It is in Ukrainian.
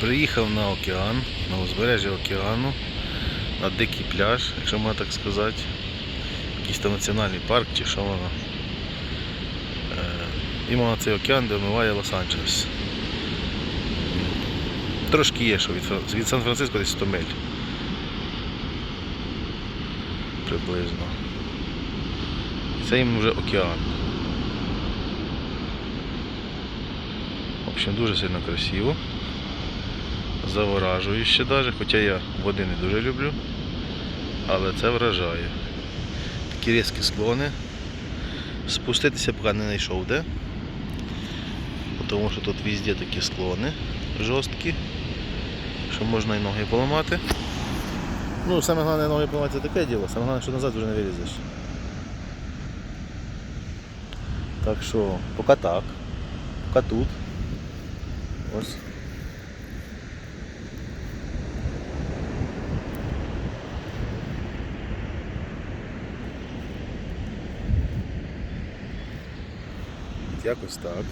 Приїхав на океан, на узбережжя океану, на дикий пляж, якщо можна так сказати. Якийсь там національний парк чи що воно. Е, Іменно цей океан, де вмиває Лос-Анджелес. Трошки є, що від, від Сан-Франциско десь 100 миль. Приблизно. Це їм вже океан. В общем, дуже сильно красиво. Заворажующе навіть, хоча я води не дуже люблю, але це вражає. Такі різкі склони. Спуститися поки не знайшов де. Тому що тут везде такі склони жорсткі, що можна і ноги поламати. Ну, саме головне ноги поламати це таке діло, саме головне, що назад вже не вилізеш. Так що, поки так, поки тут. Ось. Якось так.